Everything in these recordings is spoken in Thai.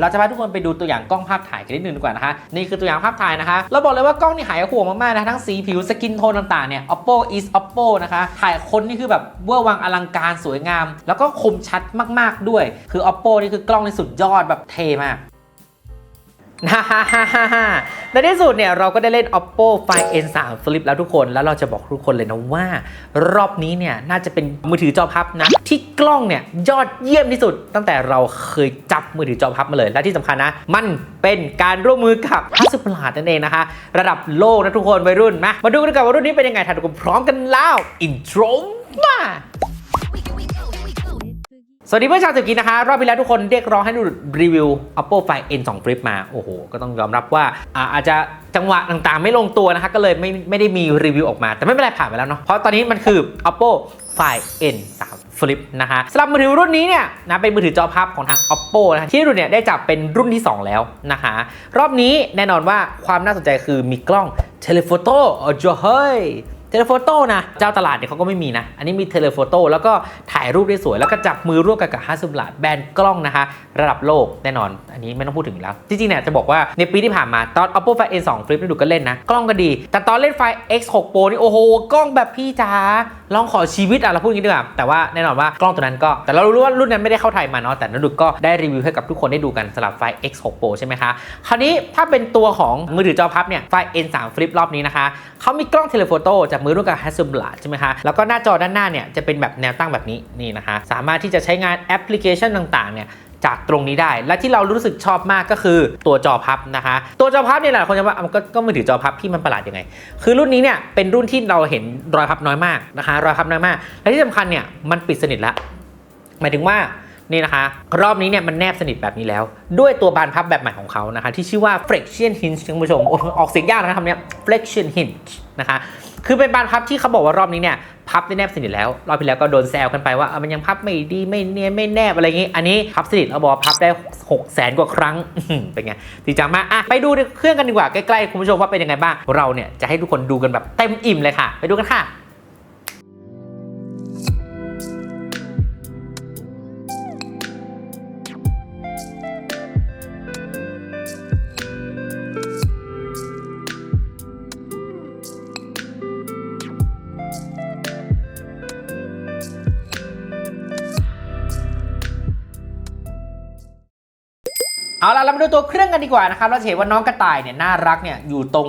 เราจะพาทุกคนไปดูตัวอย่างกล้องภาพถ่ายกันนิดนึงดีกว่านะคะนี่คือตัวอย่างภาพถ่ายนะคะ เราบอกเลยว่ากล้องนี่หายห่วงมากๆนะทั้งสีผิวสกินโทนต่างๆเนี่ย oppo is oppo นะคะถ่ายคนนี่คือแบบเวอร์วังอลังการสวยงาม แล้วก็คมชัดมากๆด้วย คือ oppo นี่คือกล้องในสุดยอดแบบเท่มาก ในที่สุดเนี่ยเราก็ได้เล่น oppo find n3 flip แล้วทุกคน แล้วเราจะบอกทุกคนเลยนะว่า รอบนี้เนี่ยน่าจะเป็นมือถือจอพับนะ ที่กล้องเนี่ยยอดเยี่ยมที่สุด ตั้งแต่เราเคยจับมือถือจอพับมาเลย และที่สำคัญนะ มันเป็นการร่วมมือกับฮัส p ลาดนั่นเองนะคะ ระดับโลกนะทุกคนวัยรุ่นมามาดูกันกว่อนว่ารุ่นนี้เป็นยังไงถ้าทุกคนพร้อมกันแล้ว intro มา สวัสดีเพื่อนชาวสิบกีนะคะ รอบที่แล้วทุกคนเรียกร้องให้ดูรีวิว Oppo Find N2 Flip มา โอ้โห ก็ต้องยอมรับว่าอาจจะจังหวะต่างๆ ไม่ลงตัวนะคะ ก็เลยไม่ไม่ได้มีรีวิวออกมา แต่ไม่เป็นไรผ่านไปแล้วเนาะเพราะตอนนี้มันคือ Oppo Find N3 Flip นะคะสำหรับมือถือรุ่นนี้เนี่ยนะเป็นมือถือจอพับของทาง Oppo นะะที่รุ่นเนี่ยได้จับเป็นรุ่นที่ 2 แล้วนะคะรอบนี้แน่นอนว่าความน่าสนใจคือมีกล้องเทเลโฟโต้โอ้โหเฮ้ย เทเลโฟโต้นะเจ้าตลาดเนี่ยเขาก็ไม่มีนะ อันนี้มีเทเลโฟโต้แล้วก็ถ่ายรูปได้สวย แล้วก็จับมือร่วมกันกับฮัสบลาดแบรนด์กล้องนะคะ ระดับโลกแน่นอน อันนี้ไม่ต้องพูดถึงแล้ว จริงๆเนี่ยจะบอกว่าในปีที่ผ่านมาตอน Oppo Find N2 Flip ได้ดูก็เล่นนะ กล้องก็ดี แต่ตอนเล่น Find X6 Pro นี่โอ้โห กล้องแบบพี่จ๋าลองขอชีวิตอะเราพูดอย่างนี้ดีกว่าแต่ว่าแน่นอนว่ากล้องตัวนั้นก็ แต่เรารู้ว่ารุ่นนั้นไม่ได้เข้าไทยมาเนาะแต่นันดุก็ได้รีวิวให้กับทุกคนได้ดูกันสำหรับ Find X6 Pro ใช่ไหมคะคราวนี้ถ้าเป็นตัวของมือถือจอพับเนี่ย Find N3 Flip รอบนี้นะคะเขามีกล้องเทเลโฟโต้จากมือร่วมกับ Hasselblad ใช่ไหมคะแล้วก็หน้าจอด้านหน้าเนี่ยจะเป็นแบบแนวตั้งแบบนี้นี่นะคะสามารถที่จะใช้งานแอปพลิเคชันต่างๆเนี่ยจากตรงนี้ได้ และที่เรารู้สึกชอบมากก็คือตัวจอพับนะคะ ตัวจอพับเนี่ยหลายคนจะว่ามันก็ก็มือถือจอพับพี่มันประหลาดยังไง คือรุ่นนี้เนี่ยเป็นรุ่นที่เราเห็นรอยพับน้อยมากนะคะ รอยพับน้อยมาก และที่สำคัญเนี่ยมันปิดสนิทแล้วหมายถึงว่า นี่นะคะ รอบนี้เนี่ยมันแนบสนิทแบบนี้แล้ว ด้วยตัวบานพับแบบใหม่ของเขานะคะ ที่ชื่อว่า flexion hinge คุณผู้ชมออกเสียงยากนะครับเนี่ย flexion hinge นะคะคือเป็นบานพับที่เขาบอกว่ารอบนี้เนี่ยพับได้แนบสนิทแล้วรอบที่แล้วก็โดนแซวกันไปว่ามันยังพับไม่ดีไม่เนียนไม่แนบอะไรอย่างงี้อันนี้พับสนิทเราบอกว่าพับได้6 0 0แสนกว่าครั้งเป็นไงดีจังมากอะไปดูเครื่องกันดีกว่าใกล้ๆคุณผู้ชมว่าเป็นยังไงบ้างเราเนี่ยจะให้ทุกคนดูกันแบบเต็มอิ่มเลยค่ะ ไปดูกันค่ะ เอาล่ะเรามาดูตัวเครื่องกันดีกว่านะครับเราจะเห็นว่าน้องกระต่ายเนี่ยน่ารักเนี่ยอยู่ตรง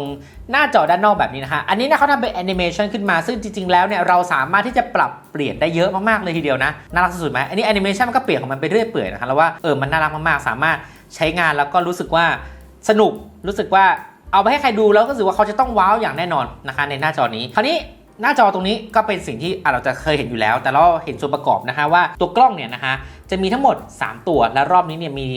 หน้าจอด้านนอกแบบนี้นะฮะอันนี้นะเขาทำเป็นแอนิเมชันขึ้นมาซึ่งจริงๆแล้วเนี่ยเราสามารถที่จะปรับเปลี่ยนได้เยอะมากๆเลยทีเดียวนะน่ารักสุดๆไหมอันนี้แอนิเมชันมันก็เปลี่ยนของมันไปเรื่อยเปื่อยนะคะแล้วว่าเออมันน่ารักมากๆ สามารถใช้งานแล้วก็รู้สึกว่าสนุกรู้สึกว่าเอาไปให้ใครดูแล้วก็รู้สึกว่าเขาจะต้องว้าวอย่างแน่นอนนะคะในหน้าจอนี้คราวนี้ หน้าจอตรงนี้ก็เป็นสิ่งที่เราจะเคยเห็นอยู่แล้ว แต่เราเห็นส่วนประกอบนะคะว่าตัวกล้องเนี่ยนะคะจะมีทั้งหมด 3 ตัว และรอบนี้เนี่ยมี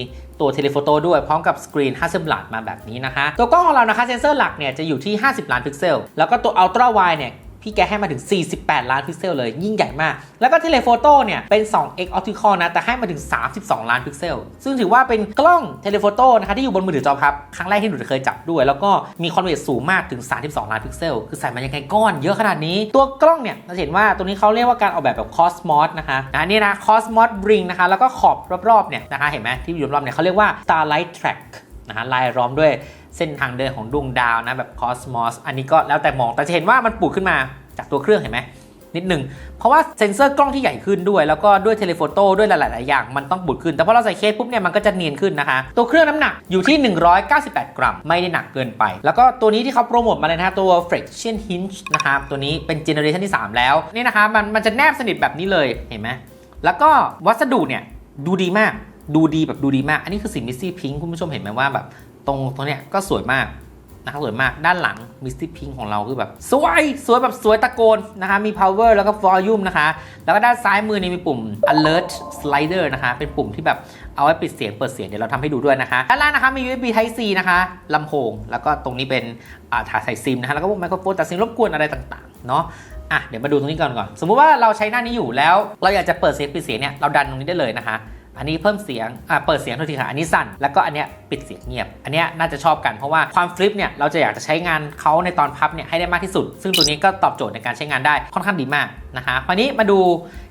ตัวเทเลโฟโต้ด้วยพร้อมกับสกรีน Hasselblad มาแบบนี้นะคะ ตัวกล้องของเรานะคะเซนเซอร์หลักเนี่ยจะอยู่ที่ 50 ล้านพิกเซล แล้วก็ตัวอัลตร้าไวเนี่ย พี่แกให้มาถึง 48 ล้านพิกเซลเลย ยิ่งใหญ่มาก แล้วก็เทเลโฟโต้เนี่ย เป็น 2x optical นะ แต่ให้มาถึง 32 ล้านพิกเซล ซึ่งถือว่าเป็นกล้องเทเลโฟโต้นะคะที่อยู่บนมือถือจอพับ ครั้งแรกที่หนูเคยจับด้วย แล้วก็มีคอนเวทสูงมากถึง 32 ล้านพิกเซล คือใส่มายังไงก้อนเยอะขนาดนี้ ตัวกล้องเนี่ยเราเห็นว่าตัวนี้เขาเรียกว่าการออกแบบแบบ Cosmos นะคะนะนี่นะ Cosmos Ring นะคะ แล้วก็ขอบรอบๆเนี่ยนะคะ เห็นไหมที่อยู่รอบๆเนี่ยเขาเรียกว่า Starlight Track นะฮะลายล้อมด้วย เส้นทางเดินของดวงดาวนะแบบคอสมอสอันนี้ก็แล้วแต่มองแต่จะเห็นว่ามันปูดขึ้นมาจากตัวเครื่องเห็นไหมนิดหนึ่งเพราะว่าเซ็นเซอร์กล้องที่ใหญ่ขึ้นด้วย แล้วก็ด้วยเทเลโฟโต้ด้วยหลาย ๆ อย่างมันต้องบูดขึ้น แต่พอเราใส่เคสปุ๊บเนี่ยมันก็จะเนียนขึ้นนะคะ ตัวเครื่องน้ำหนักอยู่ที่ 198 กรัม ไม่ได้หนักเกินไป แล้วก็ตัวนี้ที่เขาโปรโมทมาเลยนะตัว friction hinge นะครับตัวนี้เป็นเจเนอเรชันที่ 3 แล้วนี่นะคะมันมันจะแนบสนิทแบบนี้เลยเห็นไหมแล้วก็วัสดุเนี่ยดูดีมากดูดีแบบดูดีมาก อันนี้คือสีมิสซี่พิงคุณผู้ชมเห็นไหมว่าแบบ ตรงตรงเนี้ยก็สวยมากนะครับสวยมากด้านหลังมิสตี้พิงของเราคือแบบ สวย สวยแบบสวยตะโกนนะคะมี power แล้วก็ volume นะคะ แล้วก็ด้านซ้ายมือนี่มีปุ่ม alert slider นะคะ เป็นปุ่มที่แบบเอาไว้ปิดเสียงเปิดเสียง เดี๋ยวเราทำให้ดูด้วยนะคะ ด้านล่างนะคะมี USB Type C นะคะลำโพง แล้วก็ตรงนี้เป็นอ่าถ่ายใส่ซิมนะคะแล้วก็พวกไมโครโฟนตัดเสียงรบกวนอะไรต่างๆเนาะอะเดี๋ยวมาดูตรงนี้ก่อนก่อน สมมุติว่าเราใช้หน้านี้อยู่แล้ว เราอยากจะเปิดเสียงปิดเสียงเนี่ยเราดันตรงนี้ได้เลยนะคะ อันนี้เพิ่มเสียงอ่าเปิดเสียงโทษทีค่ะอันนี้สั่น แล้วก็อันเนี้ยปิดเสียงเงียบ อันเนี้ยน่าจะชอบกันเพราะว่าความฟลิปเนี่ยเราจะอยากจะใช้งานเขาในตอนพับเนี่ยให้ได้มากที่สุด ซึ่งตัวนี้ก็ตอบโจทย์ในการใช้งานได้ค่อนข้างดีมากนะคะคราวนี้มาดู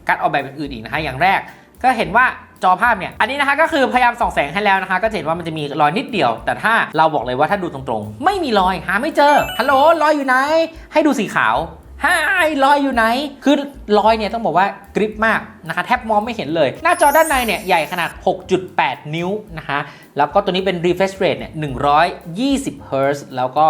การออกแบบอื่นอีกนะคะ อย่างแรกก็เห็นว่าจอภาพเนี่ย อันนี้นะคะก็คือพยายามส่องแสงให้แล้วนะคะ ก็เห็นว่ามันจะมีรอยนิดเดียว แต่ถ้าเราบอกเลยว่าถ้าดูตรงๆ ไม่มีรอยหาไม่เจอ ฮัลโหลรอยอยู่ไหน ให้ดูสีขาว ฮายรอยอยู่ไหน คือรอยเนี่ยต้องบอกว่ากริปมากนะคะแทบมองไม่เห็นเลย หน้าจอด้านในเนี่ยใหญ่ขนาด 6.8 นิ้วนะคะแล้วก็ตัวนี้เป็น refresh rate เนี่ย120 Hz แล้วก็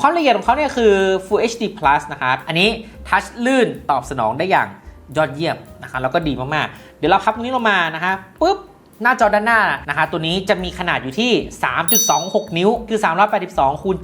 ความละเอียดของเขาเนี่ยคือ Full HD Plus นะครับอันนี้ทัชลื่นตอบสนองได้อย่างยอดเยี่ยมนะคะแล้วก็ดีมาก ๆ เดี๋ยวเราพับตรงนี้ลงมานะคะปุ๊บ หน้าจอด้านหน้านะคะตัวนี้จะมีขนาดอยู่ที่ 3.26 นิ้ว คือ 382คูณ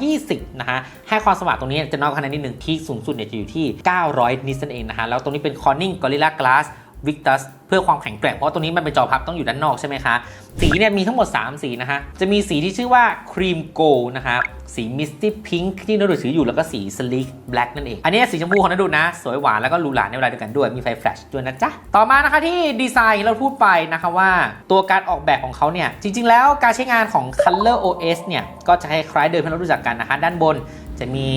720 นะฮะ ให้ความสว่างตรงนี้จะน้อยกว่าขนาดนิดหนึ่งที่สูงสุดเนี่ยจะอยู่ที่ 900 นิตนั่นเองนะฮะ แล้วตรงนี้เป็น Corning Gorilla Glass Victus เพื่อความแข็งแกร่งเพราะว่าตัวนี้มันเป็นจอพับต้องอยู่ด้านนอกใช่ไหมคะ สีเนี่ยมีทั้งหมด 3 สีนะคะจะมีสีที่ชื่อว่า Cream Gold นะคะสี Misty Pink ที่นดูถืออยู่แล้วก็สี Sleek Black นั่นเอง อันนี้สีชมพูของนดูนะ สวยหวานแล้วก็หรูหราในเวลาเดียวกันด้วยมีไฟแฟลชด้วยนะจ๊ะ ต่อมานะคะที่ดีไซน์เราพูดไปนะคะว่า ตัวการออกแบบของเขาเนี่ย จริง ๆ แล้วการใช้งานของ Color OS เนี่ย ก็จะคล้ายๆเดิมที่เรารู้จักกันนะคะ ด้านบนจะมี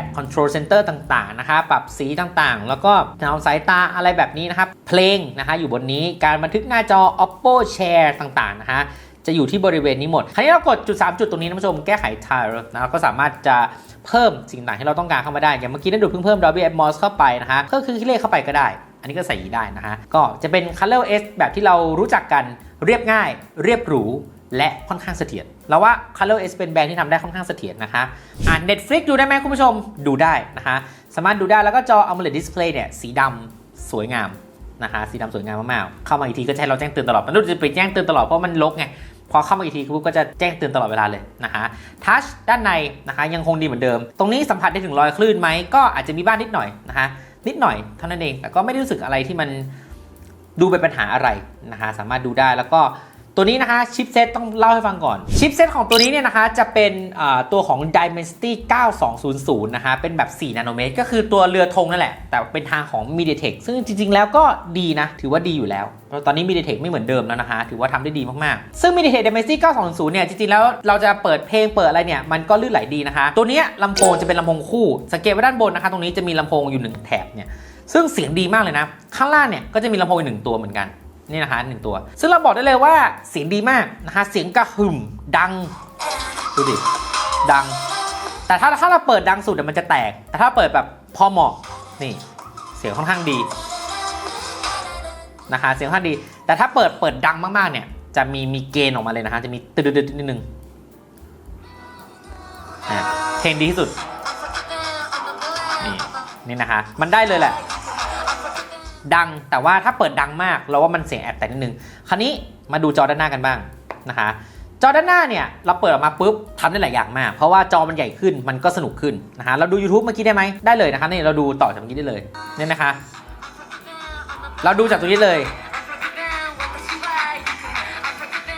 บ Control Center ต่างๆนะคะปรับสีต่างๆ แล้วก็แนวสายตาอะไรแบบนี้นะครับ เพลงนะคะอยู่บนนี้การบันทึกหน้าจอ Oppo Share ต่างๆนะคะจะอยู่ที่บริเวณนี้หมด คราวนี้เรากดจุด 3 จุดตรงนี้นะผู้ชมแก้ไข tile นะก็สามารถจะเพิ่มสิ่งต่างที่เราต้องการเข้ามาได้ อย่างเมื่อกี้นั่นดูเพิ่งเพิ่ม Dolby Atmos เข้าไปนะคะก็คือคิเลขเข้าไปก็ได้ อันนี้ก็ใส่ได้นะคะก็จะเป็น Color S แบบที่เรารู้จักกันเรียบง่าย เรียบหรู และค่อนข้างเสถียร เราว่า Color S เป็นแบรนด์ที่ทำได้ค่อนข้างเสถียรนะคะอ่า Netflix ดูได้ไหมคุณผู้ชมดูได้นะคะสามารถดูได้แล้วก็จอ AMOLED Display เนี่ยสีดำสวยงามนะคะสีดำสวยงามมากๆ เข้ามาอีกทีก็จะให้เราแจ้งเตือนตลอด มันรู้จะไปแจ้งเตือนตลอดเพราะมันลกไง พอเข้ามาอีกทีปุ๊บก็จะแจ้งเตือนตลอดเวลาเลยนะคะทัชด้านในนะคะยังคงดีเหมือนเดิม ตรงนี้สัมผัสได้ถึงรอยคลื่นไหมก็อาจจะมีบ้างนิดหน่อยนะคะนิดหน่อยเท่านั้นเองแต่ก็ไม่ได้รู้สึกอะไรที่มันดูเป็นปัญหาอะไรนะคะสามารถดูได้แล้วก็ ตัวนี้นะคะชิปเซตต้องเล่าให้ฟังก่อน ชิปเซตของตัวนี้เนี่ยนะคะจะเป็นตัวของ Dimensity 9200 นะคะเป็นแบบ 4 นาโนเมตร ก็คือตัวเรือธงนั่นแหละ แต่เป็นทางของ MediaTek ซึ่งจริง ๆ แล้วก็ดีนะ ถือว่าดีอยู่แล้ว เพราะตอนนี้ MediaTek ไม่เหมือนเดิมแล้วนะคะ ถือว่าทำได้ดีมาก ๆ ซึ่ง MediaTek Dimensity 9200เนี่ยจริง ๆ แล้วเราจะเปิดเพลงเปิดอะไรเนี่ยมันก็ลื่นไหลดีนะคะ ตัวนี้ลำโพงจะเป็นลำโพงคู่ สังเกตว่าด้านบนนะคะ ตรงนี้จะมีลำโพงอยู่หนึ่งแถบเนี่ยซึ่งเสียงดีมากเลยนะ ข้างล่างเนี่ยก็จะมีลำโพงอีกหนึ่งตัวเหมือนกัน นี่นะคะหนึ่งตัว ซึ่งเราบอกได้เลยว่าเสียงดีมากนะคะเสียงกระหึ่มดังดูดิดัง แต่ถ้าถ้าเราเปิดดังสุดเดี๋ยวมันจะแตก แต่ถ้าเปิดแบบพอเหมาะนี่เสียงค่อนข้างดีนะคะเสียงค่อนข้างดี แต่ถ้าเปิดเปิดดังมากๆเนี่ยจะมีมีเกณฑ์ออกมาเลยนะคะจะมีตึ๊ดๆนิดนึงนะเพลงดีที่สุดนี่นี่นะคะ มันได้เลยแหละ ดังแต่ว่าถ้าเปิดดังมากเราว่ามันเสียงแอบแต่นิดนึงคราวนี้มาดูจอด้านหน้ากันบ้างนะคะจอด้านหน้าเนี่ยเราเปิดออกมาปุ๊บทำได้หลายอย่างมาก เพราะว่าจอมันใหญ่ขึ้นมันก็สนุกขึ้นนะคะเราดู YouTube เมื่อกี้ได้ไหมได้เลยนะคะนี่เราดูต่อจากเมื่อกี้ได้เลยเนี่ยนะคะ เราดูจากตรงนี้เลย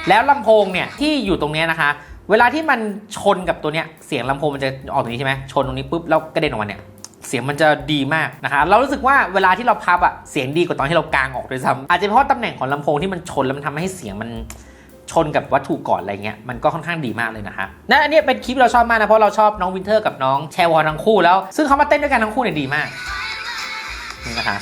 แล้วลำโพงเนี่ยที่อยู่ตรงเนี้ยนะคะ เวลาที่มันชนกับตัวเนี้ยเสียงลำโพงมันจะออกตรงนี้ใช่ไหมชนตรงนี้ปุ๊บแล้วกระเด็นออกมาเนี่ย เสียงมันจะดีมากนะคะเรารู้สึกว่าเวลาที่เราพับอะเสียงดีกว่าตอนที่เรากางออกด้วยซ้ำอาจจะเพราะตำแหน่งของลำโพงที่มันชนแล้วมันทำให้เสียงมันชนกับวัตถุก่อนอะไรเงี้ยมันก็ค่อนข้างดีมากเลยนะคะนั่นอันนี้เป็นคลิปเราชอบมากนะเพราะเราชอบน้องวินเทอร์กับน้องแชวอลทั้งคู่แล้ว ซึ่งเขามาเต้นด้วยกันทั้งคู่เนี่ยดีมากนี่นะคะ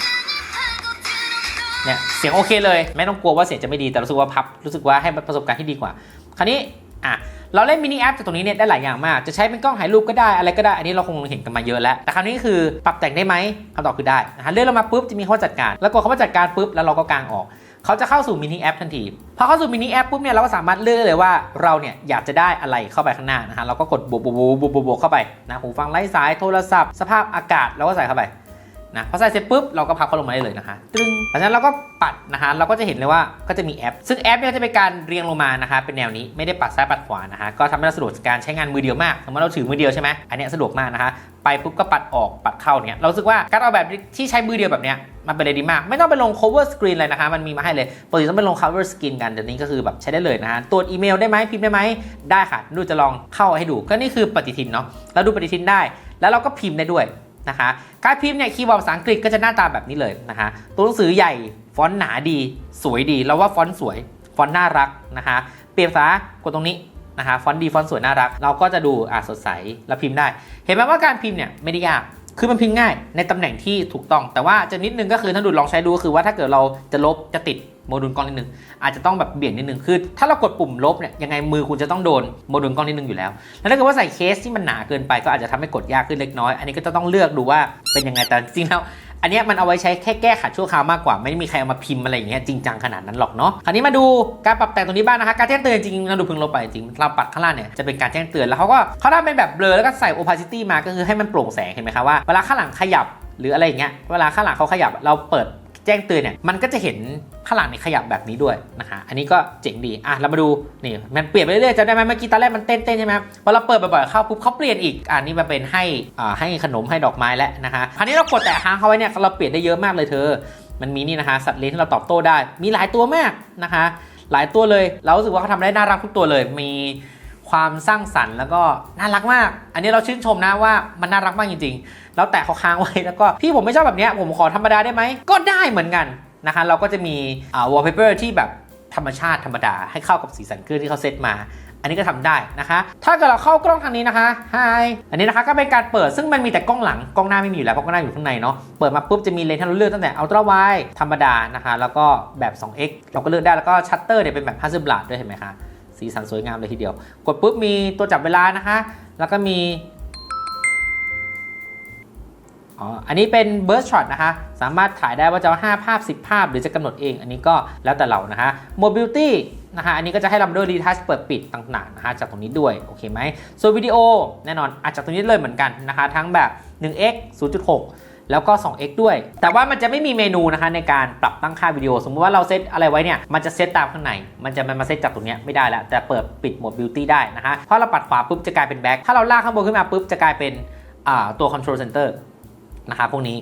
เนี่ยเสียงโอเคเลย ไม่ต้องกลัวว่าเสียงจะไม่ดีแต่รู้สึกว่าพับรู้สึกว่าให้ประสบการณ์ที่ดีกว่า คราวนี้ อะเราเล่นมินิแอปจากตรงนี้เนี่ยได้หลายอย่างมาก จะใช้เป็นกล้องถ่ายรูปก็ได้อะไรก็ได้ อันนี้เราคงเห็นกันมาเยอะแล้ว แต่คราวนี้คือปรับแต่งได้ไหมคำตอบคือได้นะฮะเลื่อนลงมาปุ๊บจะมีคำว่าจัดการ แล้วกดคำว่าจัดการปุ๊บแล้วเราก็กางออก เขาจะเข้าสู่มินิแอปทันที พอเข้าสู่มินิแอปปุ๊บเนี่ยเราก็สามารถเลือกเลยว่าเราเนี่ยอยากจะได้อะไรเข้าไปข้างหน้านะฮะเราก็กดบวกบวกบวกบวกบวกเข้าไปนะหูฟังไร้สายโทรศัพท์ สภาพอากาศเราก็ใส่เข้าไป นะพอใส่เสร็จปุ๊บเราก็พับเขาลงมาได้เลยนะคะตึ้งหลังจากนั้นเราก็ปัดนะคะเราก็จะเห็นเลยว่าก็จะมีแอป ซึ่งแอปเนี่ยจะเป็นการเรียงลงมานะคะ เป็นแนวนี้ไม่ได้ปัดซ้ายปัดขวานะคะ ก็ทำให้เราสะดวกการใช้งานมือเดียวมากสมมติเราถือมือเดียวใช่ไหมอันนี้สะดวกมากนะคะ ไปปุ๊บก็ปัดออกปัดเข้าเนี่ยเราสึกว่าการออกแบบที่ใช้มือเดียวแบบเนี้ยมันเป็นอะไรดีมาก ไม่ต้องไปลง cover screen เลยนะคะ มันมีมาให้เลยปกติต้องไปลง cover screen กันแต่นี้ก็คือแบบใช้ได้เลยนะฮะตรวจอีเมลได้ไหมพิมพ์ได้ไหมได้ค่ะดูจะลองเข้าให้ดูก็นี่คือปฏิทินเนาะเราดูปฏิทินได้ แล้วเราก็พิมพ์ได้ด้วย นะคะ การพิมพ์เนี่ยคีย์บอร์ดภาษาอังกฤษก็จะหน้าตาแบบนี้เลยนะคะ ตัวหนังสือใหญ่ฟอนต์หนาดี สวยดี เราว่าฟอนต์สวย ฟอนต์น่ารักนะคะ เปลี่ยนภาษากดตรงนี้นะคะฟอนต์ดีฟอนต์สวยน่ารัก เราก็จะดูอะสดใสแล้วพิมพ์ได้ เห็นไหมว่าการพิมพ์เนี่ยไม่ได้ยากคือมันพิมพ์ง่ายในตำแหน่งที่ถูกต้อง แต่ว่าจะนิดนึงก็คือถ้าดูลองใช้ดูก็คือว่าถ้าเกิดเราจะลบจะติด โมดูลกล้องนิดนึงอาจจะต้องแบบเบี่ยงนิดนึงคือถ้าเรากดปุ่มลบเนี่ยยังไงมือคุณจะต้องโดนโมดูลกล้องนิดนึงอยู่แล้ว แล้วถ้าเกิดว่าใส่เคสที่มันหนาเกินไปก็อาจจะทำให้กดยากขึ้นเล็กน้อย อันนี้ก็จะต้องเลือกดูว่าเป็นยังไงแต่จริงแล้วอันนี้มันเอาไว้ใช้แค่แก้ขัดชั่วคราวมากกว่า ไม่มีใครเอามาพิมพ์อะไรอย่างเงี้ยจริงจังขนาดนั้นหรอกเนาะคราวนี้มาดูการปรับแต่งตรงนี้บ้างนะคะ การแจ้งเตือนจริงเราดูเพิ่งลบไปจริงเราปัดข้างล่างเนี่ยจะเป็นการแจ้งเตือนแล้วเขาก็เขาทำเป็นแบบเบลอแล้วก็ใส่ opacity มาก็คือให้มันโปร่งแสงเห็นไหมคะว่าเวลาข้างหลังขยับหรืออะไรอย่างเงี้ยเวลาข้างหลังเขาขยับเราเปิด แจ้งเตือนเนี่ยมันก็จะเห็นข้างหลังเนี่ยขยับแบบนี้ด้วยนะคะอันนี้ก็เจ๋งดีอะเรามาดูนี่มันเปลี่ยนไปเรื่อยๆจำได้ไหมเมื่อกี้ตอนแรกมันเต้นๆใช่ไหมพอเราเปิดบ่อยๆเข้าปุ๊บเขาเปลี่ยนอีกอันนี้มาเป็นให้อ่าให้ขนมให้ดอกไม้แล้วนะคะคราวนี้เรากดแตะค้างเขาไว้เนี่ยเราเปลี่ยนได้เยอะมากเลยเธอ มันมีนี่นะคะสัตว์เลี้ยงที่เราตอบโต้ได้ มีหลายตัวมากนะคะ หลายตัวเลยเราสึกว่าเขาทำได้น่ารักทุกตัวเลยมี ความสร้างสรรค์แล้วก็น่ารักมาก อันนี้เราชื่นชมนะว่ามันน่ารักมากจริง ๆ แล้วแตะเขาค้างไว้แล้วก็พี่ผมไม่ชอบแบบเนี้ยผมขอธรรมดาได้ไหมก็ได้เหมือนกันนะคะเราก็จะมีวอลเปเปอร์ที่แบบธรรมชาติธรรมดาให้เข้ากับสีสันคลื่นที่เขาเซตมา อันนี้ก็ทำได้นะคะ ถ้าเกิดเราเข้ากล้องทางนี้นะคะไฮอันนี้นะคะก็เป็นการเปิดซึ่งมันมีแต่กล้องหลังกล้องหน้าไม่มีอยู่แล้วเพราะกล้องหน้าอยู่ข้างในเนาะเปิดมาปุ๊บจะมีเลนส์ให้เราเลือกตั้งแต่อัลตร้าไวธรรมดานะคะ แล้วก็แบบ 2x เราก็เลือกได้แล้วก็ชัตเตอร์เนี่ยเป็นแบบ Hasselblad ด้วยเห็นไหมคะ สีสันสวยงามเลยทีเดียว กดปุ๊บมีตัวจับเวลานะคะ แล้วก็มีอ๋ออันนี้เป็น burst shot นะคะ สามารถถ่ายได้ว่าจะา5ภาพ 10 ภาพ หรือจะกำหนดเอง อันนี้ก็แล้วแต่เรานะคะ mobility นะคะอันนี้ก็จะให้เราด้วย retouch เปิดปิดต่างๆนะคะจากตรงนี้ด้วย โอเคไหมส่วนวิดีโอแน่นอนอาจจากตรงนี้เลยเหมือนกันนะคะ ทั้งแบบ 1x 0.6 แล้วก็ 2x ด้วย แต่ว่ามันจะไม่มีเมนูนะคะในการปรับตั้งค่าวิดีโอ สมมติว่าเราเซตอะไรไว้เนี่ย มันจะเซตตามข้างใน มันจะมันมาเซตจากตรงนี้ไม่ได้แล้ว แต่เปิดปิดโหมดบิวตี้ได้นะคะพอเราปัดขวาปุ๊บจะกลายเป็นแบ็คถ้าเราลากข้างบนขึ้นมาปุ๊บจะกลายเป็นตัว control center นะคะพวกนี้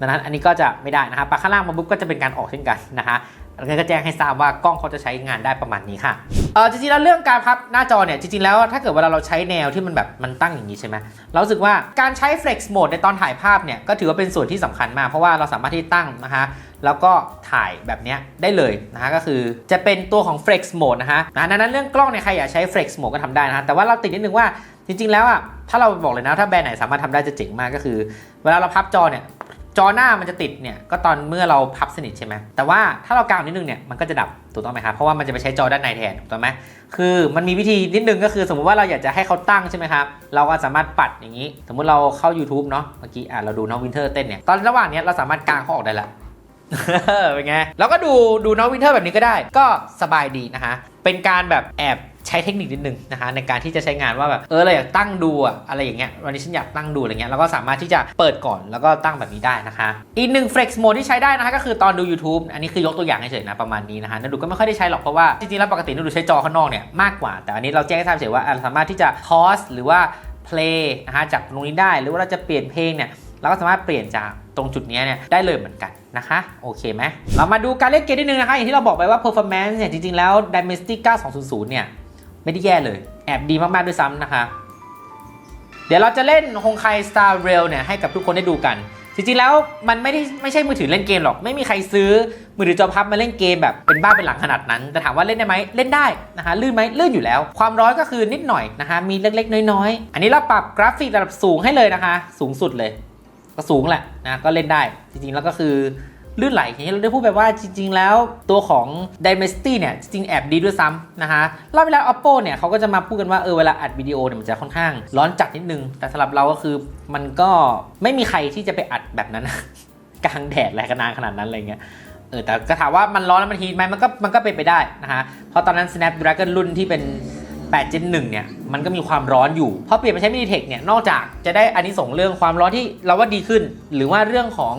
ดังนั้นอันนี้ก็จะไม่ได้นะคะปากข้างล่างมาปุ๊บก็จะเป็นการออกเช่นกันนะคะ แล้วก็แจ้งให้ทราบว่ากล้องเขาจะใช้งานได้ประมาณนี้ค่ะเออจริงๆแล้วเรื่องการพับหน้าจอเนี่ยจริงๆแล้วถ้าเกิดเวลาเราใช้แนวที่มันแบบมันตั้งอย่างนี้ใช่ไหมเราสึกว่าการใช้ flex mode ในตอนถ่ายภาพเนี่ยก็ถือว่าเป็นส่วนที่สำคัญมาก เพราะว่าเราสามารถที่ตั้งนะคะแล้วก็ถ่ายแบบนี้ได้เลยนะคะก็คือจะเป็นตัวของ flex mode นะคะนะดังนั้นเรื่องกล้องเนี่ยใครอยากใช้ flex mode ก็ทำได้นะคะแต่ว่าเราติดนิดนึงว่าจริงๆแล้วอะถ้าเราบอกเลยนะถ้าแบรนด์ไหนสามารถทำได้จะเจ๋งมากก็คือ เวลาเราพับจอเนี่ย จอหน้ามันจะติดเนี่ยก็ตอนเมื่อเราพับสนิทใช่ไหมแต่ว่าถ้าเรากางนิดนึงเนี่ยมันก็จะดับถูกต้องไหมครับเพราะว่ามันจะไปใช้จอด้านในแทนถูกต้องไหมคือมันมีวิธีนิดนึงก็คือ สมมุติว่าเราอยากจะให้เขาตั้งใช่ไหมครับเราก็สามารถปัดอย่างนี้ สมมุติเราเข้า YouTube เนาะเมื่อกี้อะเราดูน้องวินเทอร์เต้นเนี่ยตอนระหว่างเนี้ยเราสามารถกางเขาออกได้ละเป็นไงแล้วก็ดูดูน้องวินเทอร์แบบนี้ก็ได้ ก็สบายดีนะคะเป็นการแบบแอบ ใช้เทคนิคนิดนึงนะคะในการที่จะใช้งานว่าแบบเออเราอยากตั้งดูอะอะไรอย่างเงี้ยวันนี้ฉันอยากตั้งดูอะไรเงี้ยเราก็สามารถที่จะเปิดก่อนแล้วก็ตั้งแบบนี้ได้นะคะอีกหนึ่ง flex mode ที่ใช้ได้นะคะก็คือตอนดู YouTube อันนี้คือยกตัวอย่างเฉยๆนะประมาณนี้นะคะนันดูก็ไม่ค่อยได้ใช้หรอกเพราะว่าจริงๆแล้วปกตินันดูใช้จอข้างนอกเนี่ยมากกว่า แต่อันนี้เราแจ้งให้ทราบเฉยว่าเราสามารถที่จะ pause หรือว่า play นะคะจากตรงนี้ได้หรือว่าเราจะเปลี่ยนเพลงเนี่ยเราก็สามารถเปลี่ยนจากตรงจุดนี้เนี่ยได้เลยเหมือนกันนะคะ โอเคไหมเรามาดูการเล่นเกมนิดนึงนะคะ อย่างที่เราบอกไปว่า performance เนี่ยจริงๆแล้ว Dimensity 9200 เนี่ย ไม่ได้แย่เลย แอบดีมากๆด้วยซ้ำนะคะ เดี๋ยวเราจะเล่นฮงไค Star Rail เนี่ยให้กับทุกคนได้ดูกัน จริงๆแล้วมันไม่ได้ไม่ใช่มือถือเล่นเกมหรอก ไม่มีใครซื้อมือถือจอพับมาเล่นเกมแบบเป็นบ้าเป็นหลังขนาดนั้น แต่ถามว่าเล่นได้ไหมเล่นได้นะคะลื่นไหมลื่นอยู่แล้ว ความร้อนก็คือนิดหน่อยนะคะ มีเล็กๆ น้อยๆ อันนี้เราปรับกราฟิกระดับสูงให้เลยนะคะ สูงสุดเลย ก็สูงแหละนะก็เล่นได้จริงๆแล้วก็คือ ลื่นไหลอย่างที่เราได้พูดไปว่าจริง ๆ แล้วตัวของ Dimensity เนี่ยจริงแอบดีด้วยซ้ำนะคะรอบเวลา Oppo เนี่ยเขาก็จะมาพูดกันว่าเออเวลาอัดวิดีโอเนี่ยมันจะค่อนข้างร้อนจัดนิดนึง แต่สำหรับเราก็คือมันก็ไม่มีใครที่จะไปอัดแบบนั้นกลางแดดอะไรกันานขนาดนั้นอะไรเงี้ยเออแต่ก็ถามว่ามันร้อนแล้วมันฮีทไหมมันก็มันก็เป็นไปได้นะคะเพราะตอนนั้น Snapdragon รุ่นที่เป็น8 Gen 1เนี่ยมันก็มีความร้อนอยู่พอเปลี่ยนมาใช้ Mediatek เนี่ยนอกจากจะได้อันนี้ส่งเรื่องความร้อนที่เราว่าดีขึ้น หรือว่าเรื่องของ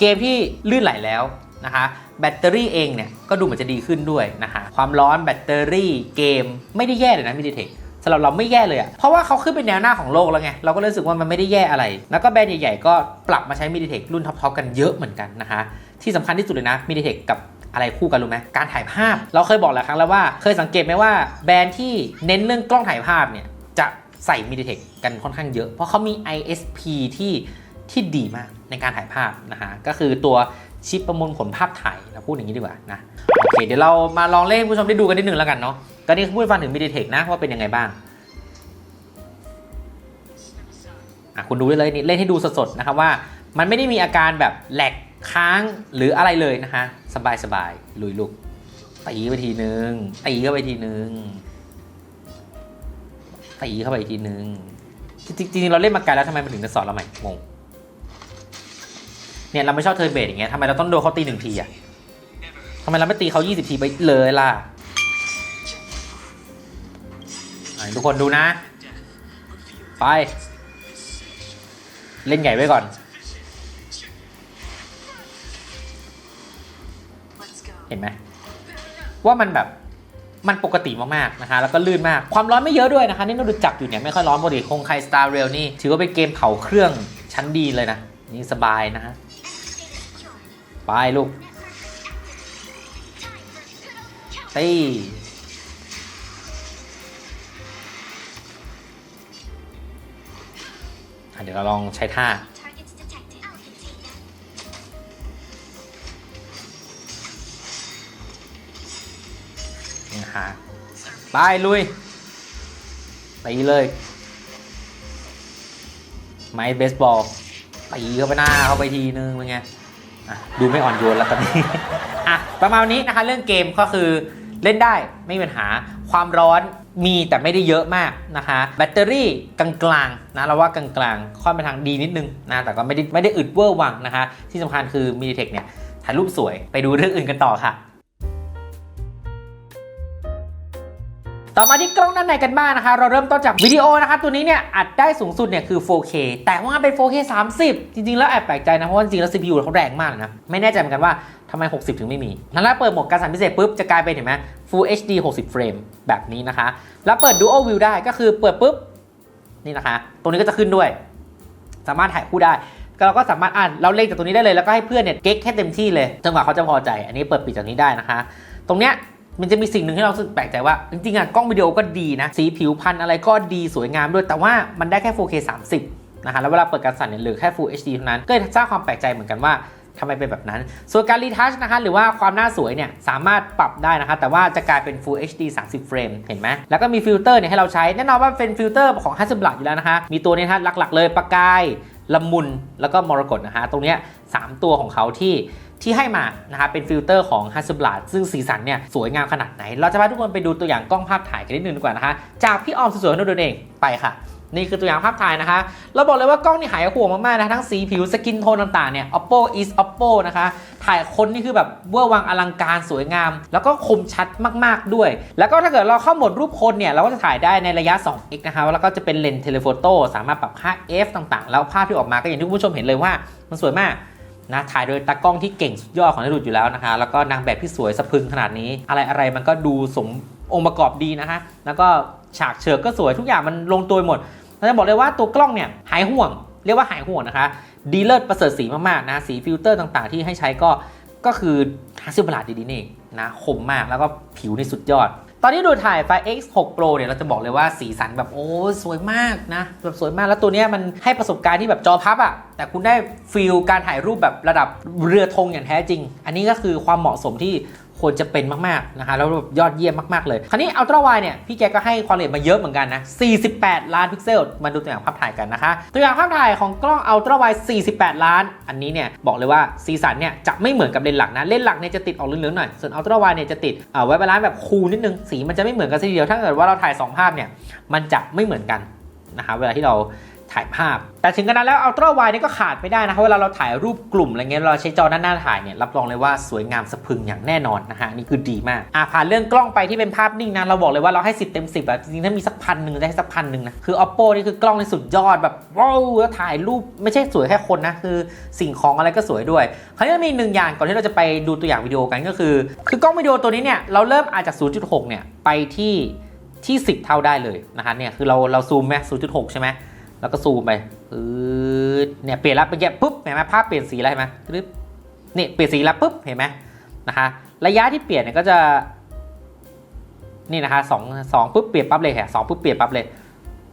เกมที่ลื่นไหลแล้วนะคะแบตเตอรี่เองเนี่ยก็ดูเหมือนจะดีขึ้นด้วยนะคะความร้อนแบตเตอรี่เกมไม่ได้แย่เลยนะ Mediatek สำหรับเราไม่แย่เลยอะเพราะว่าเขาขึ้นเป็นแนวหน้าของโลกแล้วไง เราก็รู้สึกว่ามันไม่ได้แย่อะไร แล้วก็แบรนด์ใหญ่ๆ ก็ปรับมาใช้ Mediatek รุ่นท็อปๆกันเยอะเหมือนกันนะคะที่สำคัญที่สุดเลยนะ Mediatek กับอะไรคู่กันรู้ไหมการถ่ายภาพ เราเคยบอกหลายครั้งแล้วว่า เคยสังเกตไหมว่าแบรนด์ที่เน้นเรื่องกล้องถ่ายภาพเนี่ยจะใส่ Mediatek กันค่อนข้างเยอะ เพราะเขามี ISP ที่ที่ดีมาก ในการถ่ายภาพนะฮะก็คือตัวชิปประมวลผลภาพถ่ายเราพูดอย่างนี้ดีกว่านะโอเคเดี๋ยวเรามาลองเล่นให้ผู้ชมได้ดูกันนิดนึงแล้วกันเนาะก็นี่พูดฟังถึง Mediatek นะว่าเป็นยังไงบ้างอะคุณดูได้เลยนี่เล่นให้ดูสดๆนะครับว่ามันไม่ได้มีอาการแบบแหลกค้างหรืออะไรเลยนะคะสบายสบายลุยลูกตีไปทีนึงตีเข้าไปทีนึงตีเข้าไปทีนึงจริงจริงๆเราเล่นมาไกลแล้วทำไมมันถึงจะสอนเราใหม่งง เนี่ยเราไม่ชอบเทอร์เบทอย่างเงี้ยทำไมเราต้องโดนเขาตีหนึ่งทีอะทำไมเราไม่ตีเขา20 ทีไปเลยล่ะทุกคนดูนะ ไป เล่นใหญ่ไว้ก่อน เห็นไหมว่ามันแบบมันปกติมากๆนะคะแล้วก็ลื่นมากความร้อนไม่เยอะด้วยนะคะ นี่เราดูจับอยู่เนี่ยไม่ค่อยร้อนปกติคงไคสตาร์เรลนี่ ถือว่าเป็นเกมเผาเครื่องชั้นดีเลยนะ นี่สบายนะฮะ ไปลูกตีเดี๋ยวเราลองใช้ท่า Targets detected. I'll contain them. นี่ฮะไปลุยตีเลยไม้เบสบอลตีเข้าไปหน้าเข้าไปทีนึงเป็นไง ดูไม่อ่อนโยนแล้วตอนนี้อะประมาณนี้นะคะเรื่องเกมก็คือเล่นได้ไม่มีปัญหาความร้อนมีแต่ไม่ได้เยอะมากนะคะ แบตเตอรี่กลางๆนะเราว่ากลางๆ ค่อนไปทางดีนิดนึงนะแต่ก็ไม่ได้ไม่ได้อึดเวอร์วังนะคะ ที่สำคัญคือ Mediatek เนี่ยถ่ายรูปสวยไปดูเรื่องอื่นกันต่อค่ะ ต่อมาที่กล้องด้านในกันบ้างนะคะ เราเริ่มต้นจากวิดีโอนะคะ ตัวนี้เนี่ยอัดได้สูงสุดเนี่ยคือ 4K แต่ว่าเป็น 4K 30 จริง ๆ แล้วแอบแปลกใจนะ เพราะว่าจริงๆแล้ว CPU เขาแรงมากนะ ไม่แน่ใจเหมือนกันว่าทำไม 60 ถึงไม่มีแล้วถ้าเปิดโหมดการสั่นพิเศษปุ๊บ จะกลายเป็นเห็นไหม Full HD 60 เฟรมแบบนี้นะคะ แล้วเปิด Dual View ได้ก็คือเปิดปุ๊บนี่นะคะ ตรงนี้ก็จะขึ้นด้วย สามารถถ่ายคู่ได้เราก็สามารถอ่านเราเล่นจากตรงนี้ได้เลยแล้วก็ให้เพื่อนเนี่ยเก๊กให้เต็มที่เลยจนกว่าเขาจะพอใจ อันนี้เปิดปิดจากนี้ได้นะคะ ตรงเนี้ย มันจะมีสิ่งหนึ่งที่เราสึกแปลกใจว่า จริงๆอะกล้องวิดีโอก็ดีนะ สีผิวพันธุ์อะไรก็ดีสวยงามด้วย แต่ว่ามันได้แค่ 4K 30นะคะแล้วเวลาเปิดการสั่นเนี่ยเหลือแค่ Full HD เท่านั้น ก็เลยสร้างความแปลกใจเหมือนกันว่าทำไมเป็นแบบนั้น ส่วนการรีทัชนะคะหรือว่าความน่าสวยเนี่ยสามารถปรับได้นะคะ แต่ว่าจะกลายเป็น Full HD 30 เฟรม เห็นไหม แล้วก็มีฟิลเตอร์เนี่ยให้เราใช้ แน่นอนว่าเป็นฟิลเตอร์ของ Hasselblad อยู่แล้วนะคะ มีตัวนี้นะหลักๆ เลยประกายละมุน แล้วก็มรกตนะคะ ตรงเนี้ยสามตัวของเขาที่ ที่ให้มานะคะเป็นฟิลเตอร์ของ h a s s e b l a d ซึ่งสีสันเนี่ยสวยงามขนาดไหน เราจะพาทุกคนไปดูตัวอย่างกล้องภาพถ่ายกันนิดนึงดีกว่านะคะจากพี่ออมสวยๆนั่นเองไปค่ะนี่คือตัวอย่างภาพถ่ายนะคะ เราบอกเลยว่ากล้องนี่หายห่วงมากๆนะทั้งสีผิวสกินโทนต่างๆเนี่ย oppo is oppo นะคะ ถ่ายคนนี่คือแบบเวอร์วังอลังการสวยงาม แล้วก็คมชัดมากๆด้วย แล้วก็ถ้าเกิดเราเข้าโหมดรูปคนเนี่ย เราก็จะถ่ายได้ในระยะ 2x นะคะ แล้วก็จะเป็นเลนส์เทเลโฟโต้สามารถปรับค่า f ต่างๆ แล้วภาพที่ออกมาก็อย่างที่คุณผู้ชมเห็นเลยว่ามันสวยมาก นะถ่ายโดยตากล้องที่เก่งสุดยอดของนักดูดอยู่แล้วนะคะ แล้วก็นางแบบที่สวยสะพึงขนาดนี้ อะไรอะไรมันก็ดูสมองค์ประกอบดีนะคะ แล้วก็ฉากเฉิกก็สวยทุกอย่างมันลงตัวหมดเราจะบอกเลยว่าตัวกล้องเนี่ยหายห่วง เรียกว่าหายห่วงนะคะ ดีเลิศประเสริฐสีมากๆนะ สีฟิลเตอร์ต่างๆ ที่ให้ใช้ก็ก็คือฮาซิลบลาดดีๆนี่นะคมมากแล้วก็ผิวนี่สุดยอด ตอนนี้ดูถ่ายไฟ X6 Pro เนี่ยเราจะบอกเลยว่าสีสันแบบโอ้สวยมากนะแบบสวยมากแล้วตัวนี้มันให้ประสบการณ์ที่แบบจอพับอะแต่คุณได้ฟิลการถ่ายรูปแบบระดับเรือธงอย่างแท้จริง อันนี้ก็คือความเหมาะสมที่ ควรจะเป็นมากๆนะคะแล้วแบบยอดเยี่ยมมากๆเลย คราวนี้อัลตร้าไวเนี่ยพี่แกก็ให้ความละเอียดมาเยอะเหมือนกันนะ 48 ล้านพิกเซล มาดูตัวอย่างภาพถ่ายกันนะคะ ตัวอย่างภาพถ่ายของกล้องอัลตร้าไว48 ล้าน อันนี้เนี่ยบอกเลยว่าสีสันเนี่ยจะไม่เหมือนกับเลนส์หลักนะ เลนส์หลักเนี่ยจะติดออกเหลืองๆหน่อย ส่วนอัลตร้าไวเนี่ยจะติดเอ่อไว้บาลานซ์แบบคูลนิดนึง สีมันจะไม่เหมือนกันทีเดียว ถ้าเกิดว่าเราถ่ายสองภาพเนี่ยมันจะไม่เหมือนกันนะคะเวลาที่เรา ถ่ายภาพ แต่ถึงกระนั้นแล้วอัลตร้าไวนี่ก็ขาดไม่ได้นะคะเวลาเราถ่ายรูปกลุ่มอะไรเงี้ยเราใช้จอด้านหน้าถ่ายเนี่ยรับรองเลยว่าสวยงามสะพึงอย่างแน่นอนนะฮะนี่คือดีมากอะผ่านเรื่องกล้องไปที่เป็นภาพนิ่งนะเราบอกเลยว่าเราให้สิบเต็มสิบอะจริงๆถ้ามีสักพันหนึ่งจะให้สักพันหนึ่งนะคือ oppo นี่คือกล้องในสุดยอดแบบว้าวแล้วถ่ายรูปไม่ใช่สวยแค่คนนะคือสิ่งของอะไรก็สวยด้วยคราวนี้มันมีหนึ่งอย่างก่อนที่เราจะไปดูตัวอย่างวิดีโอกันก็คือ คือกล้องวิดีโอตัวนี้เนี่ยเราเริ่มอาจจาก 0.6 เนี่ยไปที่ที่ 10 เท่าได้เลยนะคะเนี่ยคือเราเราซูมไหม0.6 ใช่ไหม แล้วก็ซูมไปอืดเนี่ยเปลี่ยนแล้วเมื่อกี้ปุ๊บเห็นไหมภาพเปลี่ยนสีแล้วเห็นไหมรึบนี่เปลี่ยนสีแล้วปุ๊บเห็นไหมนะคะระยะที่เปลี่ยนเนี่ยก็จะนี่นะคะสองสองปุ๊บเปลี่ยนปั๊บเลยแหะสองปุ๊บเปลี่ยนปั๊บเลย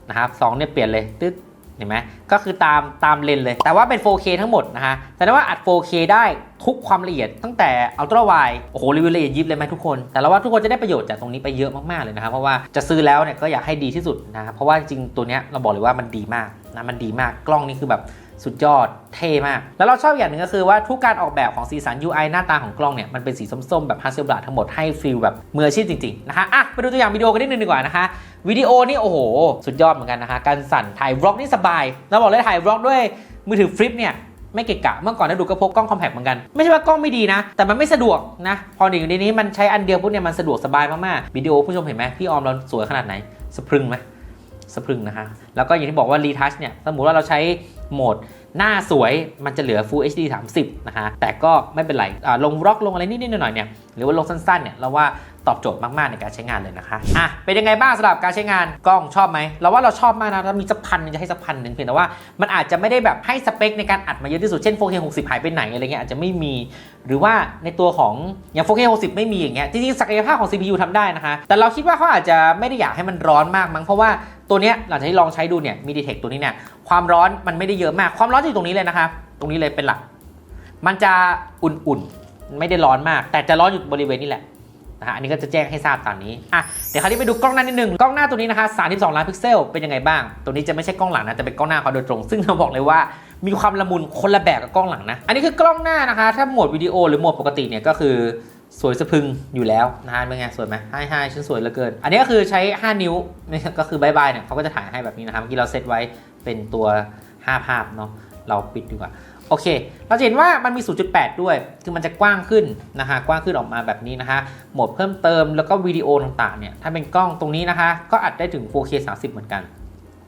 นะครับสองเนี่ยเปลี่ยนเลยตึ๊ด เห็นไหมก็คือตามตามเลนเลย แต่ว่าเป็น 4K ทั้งหมดนะฮะแต่ว่าอัด 4K ได้ทุกความละเอียดตั้งแต่อัลตร้าไวโอ้โหรีวิวละเอียดยิบเลยไหมทุกคน แต่เราว่าทุกคนจะได้ประโยชน์จากตรงนี้ไปเยอะมากๆเลยนะครับ เพราะว่าจะซื้อแล้วเนี่ยก็อยากให้ดีที่สุดนะเพราะว่าจริงตัวเนี้ยเราบอกเลยว่ามันดีมากนะมันดีมากกล้องนี่คือแบบ สุดยอดเท่มาก แล้วเราชอบอย่างหนึ่งก็คือว่าทุกการออกแบบของสีสัน UI หน้าตาของกล้องเนี่ย มันเป็นสีส้มๆ แบบ Hasselblad ทั้งหมดให้ฟีลแบบมืออาชีพจริง ๆ นะคะอะไปดูตัวอย่างวิดีโอกันนิดนึงดีกว่านะคะวิดีโอนี่โอ้โห สุดยอดเหมือนกันนะคะการสั่นถ่ายบล็อกนี่สบายเราบอกเลยถ่ายบล็อกด้วยมือถือฟลิปเนี่ยไม่เกะกะเมื่อก่อนนะดูก็พกกล้องคอมแพคเหมือนกัน ไม่ใช่ว่ากล้องไม่ดีนะ แต่มันไม่สะดวกนะ พอเดี๋ยวนี้มันใช้อันเดียวปุ๊บเนี่ยมันสะดวกสบายมากๆวิดีโอผู้ชมเห็นไหมพี่ออมเราสวยขนาดไหนสะพรึงไหมสะพรึงนะคะแล้วก็อย่างที่บอกว่ารีทัชเนี่ยสมมติว่าเราใช้ โหมดหน้าสวยมันจะเหลือ Full HD 30 นะคะแต่ก็ไม่เป็นไรอ่าลงร็อกลงอะไรนิดๆหน่อยๆเนี่ย หรือว่าลงสั้นๆเนี่ยเราว่า ตอบโจทย์มาก ๆ ในการใช้งานเลยนะคะอะเป็นยังไงบ้างสำหรับการใช้งานกล้องชอบไหมเราว่าเราชอบมากนะเรามีสักพันหนึงจะให้สักพันหนึ่งเพียงแต่ว่ามันอาจจะไม่ได้แบบให้สเปคในการอัดมาเยอะที่สุดเช่น 4K 60 หายไปไหนอะไรเงี้ยอาจจะไม่มี หรือว่าในตัวของอย่าง 4K 60 ไม่มีอย่างเงี้ยจริงๆศักยภาพของ CPU ทำได้นะคะ แต่เราคิดว่าเขาอาจจะไม่ได้อยากให้มันร้อนมากมั้งเพราะว่าตัวเนี้ยหลังจากที่ลองใช้ดูเนี่ยมีดีเทคตัวนี้เนี่ยความร้อนมันไม่ได้เยอะมากความร้อนอยู่ตรงนี้เลยนะคะตรงนี้เลยเป็นหลัก มันจะอุ่นๆ ไม่ได้ร้อนมาก แต่จะร้อนอยู่บริเวณนี้แหละ นะฮะอันนี้ก็จะแจ้งให้ทราบตามนี้อะเดี๋ยวคราวนี้ไปดูกล้องหน้านิดนึงกล้องหน้าตัวนี้นะคะ32 ล้านพิกเซลเป็นยังไงบ้าง ตัวนี้จะไม่ใช่กล้องหลังนะแต่เป็นกล้องหน้าเขาโดยตรง ซึ่งเราบอกเลยว่ามีความละมุนคนละแบบกับกล้องหลังนะอันนี้คือกล้องหน้านะคะ ถ้าโหมดวิดีโอหรือโหมดปกติเนี่ยก็คือสวยสะพึงอยู่แล้วนะฮะเป็นไงสวยไหมให้ให้ฉันสวยเหลือเกิน อันนี้ก็คือใช้ 5 นิ้วนี่ก็คือบายบายเนี่ยเขาก็จะถ่ายให้แบบนี้นะครับเมื่อกี้เราเซตไว้เป็นตัว 5 ภาพเนาะเราปิดดีกว่า โอเค เราจะเห็นว่ามันมี 0.8 ด้วย คือมันจะกว้างขึ้นนะคะกว้างขึ้นออกมาแบบนี้นะคะโหมดเพิ่มเติมแล้วก็วิดีโอต่างๆเนี่ย ถ้าเป็นกล้องตรงนี้นะคะ ก็อัดได้ถึง 4K 30 เหมือนกัน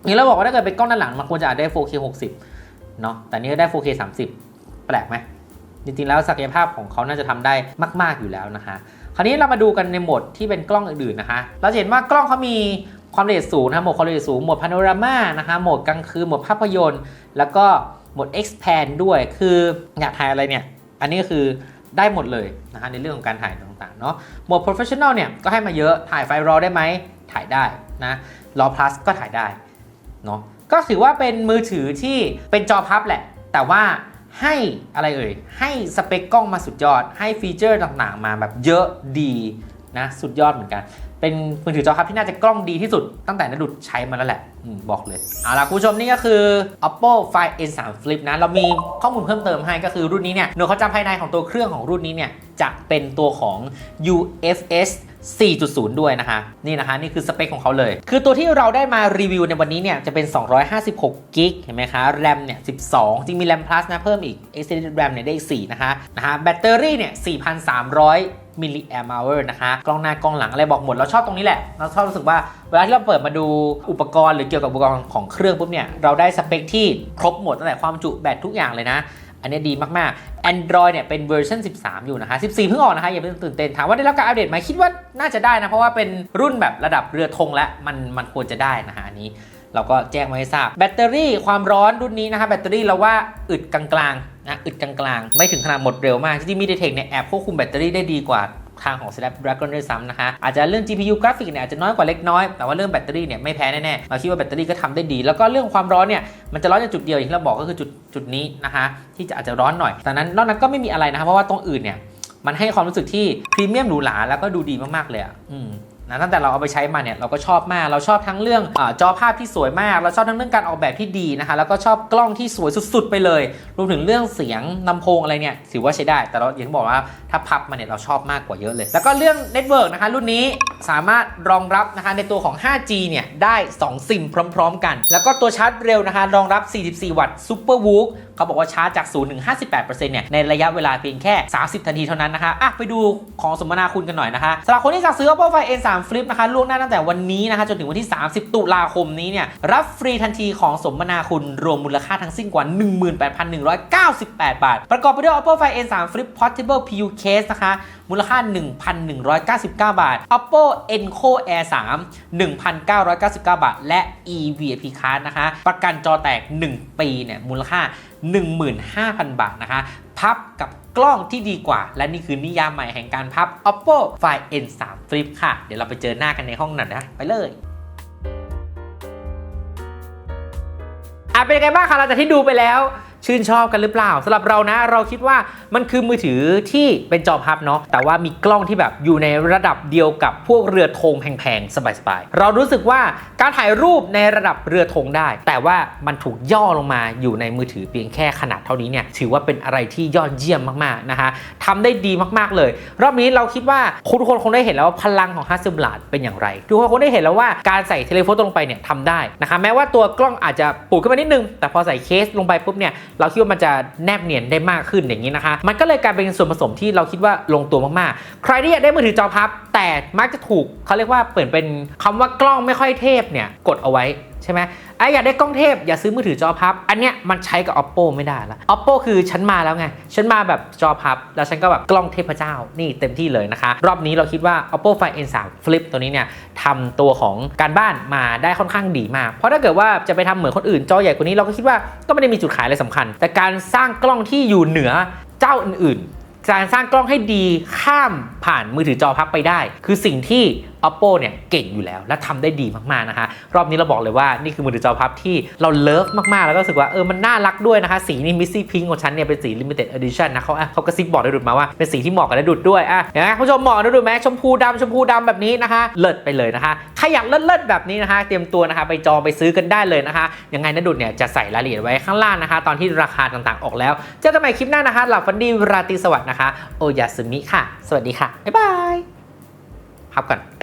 นี่เราบอกว่าถ้าเกิดเป็นกล้องด้านหลังมันควรจะอัดได้ 4K 60 เนาะ แต่นี่ก็ได้ 4K 30 แปลกไหม จริงๆ แล้วศักยภาพของเขาน่าจะทำได้มาก ๆ อยู่แล้วนะคะ คราวนี้เรามาดูกันในโหมดที่เป็นกล้องอื่นๆ นะคะ เราจะเห็นว่ากล้องเขามีความละเอียดสูงนะคะโหมดความละเอียดสูง โหมดพาโนรามานะคะ โหมดกลางคืน โหมดภาพยนตร์ แล้วก็ โหมด expand ด้วยคืออยากถ่ายอะไรเนี่ย อันนี้ก็คือได้หมดเลยนะคะในเรื่องของการถ่ายต่างๆเนาะโหมด professional เนี่ยก็ให้มาเยอะถ่ายไฟล์ RAW ได้ไหมถ่ายได้นะ RAW plus ก็ถ่ายได้เนาะก็ถือว่าเป็นมือถือที่เป็นจอพับแหละ แต่ว่าให้อะไรเอ่ยให้สเปคกล้องมาสุดยอด ให้ฟีเจอร์ต่างๆ มาแบบเยอะดี นะสุดยอดเหมือนกัน เป็นมือถือจอครับที่น่าจะกล้องดีที่สุดตั้งแต่นดุดใช้มาแล้วแหละอบอกเลย เอาล่ะคุณผู้ชมนี่ก็คือ oppo find n3 flip นะ เรามีข้อมูลเพิ่มเติมให้ก็คือรุ่นนี้เนี่ยหน่วยความจำภายในของตัวเครื่องของรุ่นนี้เนี่ยจะเป็นตัวของ UFS 4.0 ด้วยนะคะ นี่นะคะ นี่คือสเปคของเขาเลย คือตัวที่เราได้มารีวิวในวันนี้เนี่ย จะเป็น 256กิกเห็นไหมคะ แรมเนี่ย 12 จริงมีแรม plus นะ เพิ่มอีก extended RAM เนี่ยได้อีก 4 นะคะ นะฮะแบตเตอรี่เนี่ย 4,300มิลลิแอมป์ hour นะคะ กล้องหน้ากล้องหลังอะไรบอกหมด เราชอบตรงนี้แหละ เราชอบรู้สึกว่าเวลาที่เราเปิดมาดูอุปกรณ์หรือเกี่ยวกับอุปกรณ์ของเครื่องปุ๊บเนี่ย เราได้สเปคที่ครบหมดตั้งแต่ความจุแบตทุกอย่างเลยนะ อันนี้ดีมากๆ Android เนี่ยเป็นเวอร์ชัน13 อยู่นะคะ 14 เพิ่งออกนะคะอย่าเพิ่งตื่นเต้นถามว่าได้รับการอัปเดตไหมคิดว่าน่าจะได้นะ เพราะว่าเป็นรุ่นแบบระดับเรือธงและมันมันควรจะได้นะฮะอันนี้เราก็แจ้งไว้ให้ทราบ แบตเตอรี่ความร้อนรุ่นนี้นะคะแบตเตอรี่เราว่าอึดกลางๆนะอึดกลางๆ ไม่ถึงขนาดหมดเร็วมาก ที่มีเดเทคเนี่ยแอบควบคุมแบตเตอรี่ได้ดีกว่า ทางของ Snapdragon ด้วยซ้ำนะคะ อาจจะเรื่อง GPU กราฟิกเนี่ยอาจจะน้อยกว่าเล็กน้อย แต่ว่าเรื่องแบตเตอรี่เนี่ยไม่แพ้แน่ๆ เราคิดว่าแบตเตอรี่ก็ทำได้ดี แล้วก็เรื่องความร้อนเนี่ยมันจะร้อนจากจุดเดียวอย่างที่เราบอกก็คือจุดจุดนี้นะคะที่จะอาจจะร้อนหน่อยแต่นั้นนอกนั้นก็ไม่มีอะไรนะคะเพราะว่าตรงอื่นเนี่ยมันให้ความรู้สึกที่พรีเมียมหรูหราแล้วก็ดูดีมากๆเลยอะอืม นะตั้งแต่เราเอาไปใช้มาเนี่ยเราก็ชอบมาก เราชอบทั้งเรื่องอจอภาพที่สวยมาก เราชอบทั้งเรื่องการออกแบบที่ดีนะคะ แล้วก็ชอบกล้องที่สวยสุดๆ ไปเลย รวมถึงเรื่องเสียงลำโพงอะไรเนี่ยถือว่าใช้ได้ แต่เราอย่างที่บอกว่าถ้าพับมาเนี่ยเราชอบมากกว่าเยอะเลย แล้วก็เรื่องเน็ตเวิร์กนะคะรุ่นนี้สามารถรองรับนะคะในตัวของ 5G เนี่ยได้ 2 ซิมพร้อม ๆ กัน แล้วก็ตัวชาร์จเร็วนะคะรองรับ 44 วัตต์ซูเปอร์วูฟ เขาบอกว่าชาร์จจาก 0 ถึง 58%เนี่ย ในระยะเวลาเพียงแค่ 30 นาทีเท่านั้นนะคะ อะ ไปดูของสมนาคุณกันหน่อยนะคะสำหรับคนที่สั่งซื้อ Oppo Find N3 Flip นะคะ ล่วงหน้าตั้งแต่วันนี้นะคะ จนถึงวันที่ 30 ตุลาคมนี้เนี่ย รับฟรีทันทีของสมนาคุณรวมมูลค่าทั้งสิ้นกว่า 18,198 บาท ประกอบไปด้วย Oppo Find N3 Flip Portable PU Case นะคะ มูลค่า 1,199 บาท Oppo Enco Air 3 1,999 บาท และ eVIP Card นะคะ ประกันจอแตก 1 ปีเนี่ยมูลค่า 15,000 บาทนะคะ พับกับกล้องที่ดีกว่า และนี่คือนิยามใหม่แห่งการพับ Oppo Find N3 Flip ค่ะ เดี๋ยวเราไปเจอหน้ากันในห้องหน่อยนะไปเลยอะเป็นไงบ้างคะหลังจากที่ดูไปแล้ว ชื่นชอบกันหรือเปล่าสำหรับเรานะ เราคิดว่ามันคือมือถือที่เป็นจอพับเนาะแต่ว่ามีกล้องที่แบบอยู่ในระดับเดียวกับพวกเรือธงแพงๆ สบายๆ เรารู้สึกว่าการถ่ายรูปในระดับเรือธงได้ แต่ว่ามันถูกย่อลงมาอยู่ในมือถือเพียงแค่ขนาดเท่านี้เนี่ยถือว่าเป็นอะไรที่ยอดเยี่ยมมากๆนะคะทำได้ดีมากๆเลย รอบนี้เราคิดว่าทุกคนคงได้เห็นแล้วว่าพลังของฮัสซิมลาดเป็นอย่างไรทุกคนคงได้เห็นแล้วว่าการใส่เทเลโฟโต้ลงไปเนี่ยทำได้นะคะแม้ว่าตัวกล้องอาจจะปูดขึ้นมานิดนึงแต่พอใส่เคสลงไปปุ๊บเนี่ยเราคิดว่ามันจะแนบเนียนได้มากขึ้นอย่างนี้นะคะ มันก็เลยกลายเป็นส่วนผสมที่เราคิดว่าลงตัวมากๆ ใครที่อยากได้มือถือจอพับ แต่มักจะถูกเขาเรียกว่าเปลี่ยนเป็นคำว่ากล้องไม่ค่อยเทพเนี่ยกดเอาไว้ใช่ไหม ไอะอยากได้กล้องเทพอย่าซื้อมือถือจอพับ อันเนี้ยมันใช้กับ oppo ไม่ได้ละ oppo คือฉันมาแล้วไง ฉันมาแบบจอพับ แล้วฉันก็แบบกล้องเทพเจ้า นี่เต็มที่เลยนะคะ รอบนี้เราคิดว่า oppo find n3 flip ตัวนี้เนี่ยทำตัวของการบ้านมาได้ค่อนข้างดีมาก เพราะถ้าเกิดว่าจะไปทำเหมือนคนอื่นจอใหญ่กว่านี้เราก็คิดว่าก็ไม่ได้มีจุดขายอะไรสำคัญ แต่การสร้างกล้องที่อยู่เหนือเจ้าอื่นๆการสร้างกล้องให้ดีข้ามผ่านมือถือจอพับไปได้ คือสิ่งที่ oppo เนี่ยเก่งอยู่แล้ว และทำได้ดีมากๆนะคะรอบนี้เราบอกเลยว่านี่คือมือถือจอพับที่เราเลิฟมากๆ แล้วก็รู้สึกว่าเออมันน่ารักด้วยนะคะสีนี่มิสซี่พิงของฉันเนี่ยเป็นสี limited edition นะเขาเขากระซิบบอกได้ดุดมาว่าเป็นสีที่เหมาะกับได้ดุดด้วยอะเห็นไหมคุณผู้ชมเหมาะได้ดุดไหมชมพูดำชมพูดำแบบนี้นะคะ เลิศไปเลยนะคะใครอยากเลิศๆแบบนี้นะคะ เตรียมตัวนะคะไปจองไปซื้อกันได้เลยนะคะยังไงนะดุดเนี่ยจะใส่รายละเอียดไว้ข้างล่างนะคะ ตอนที่ราคาต่างๆออกแล้วเจอกันใหม่คลิปหน้านะคะหลับฝันดีราตรีสวัสดิ์นะคะ โอยาสึมิค่ะ สวัสดีค่ะบ๊ายบายพับก่อน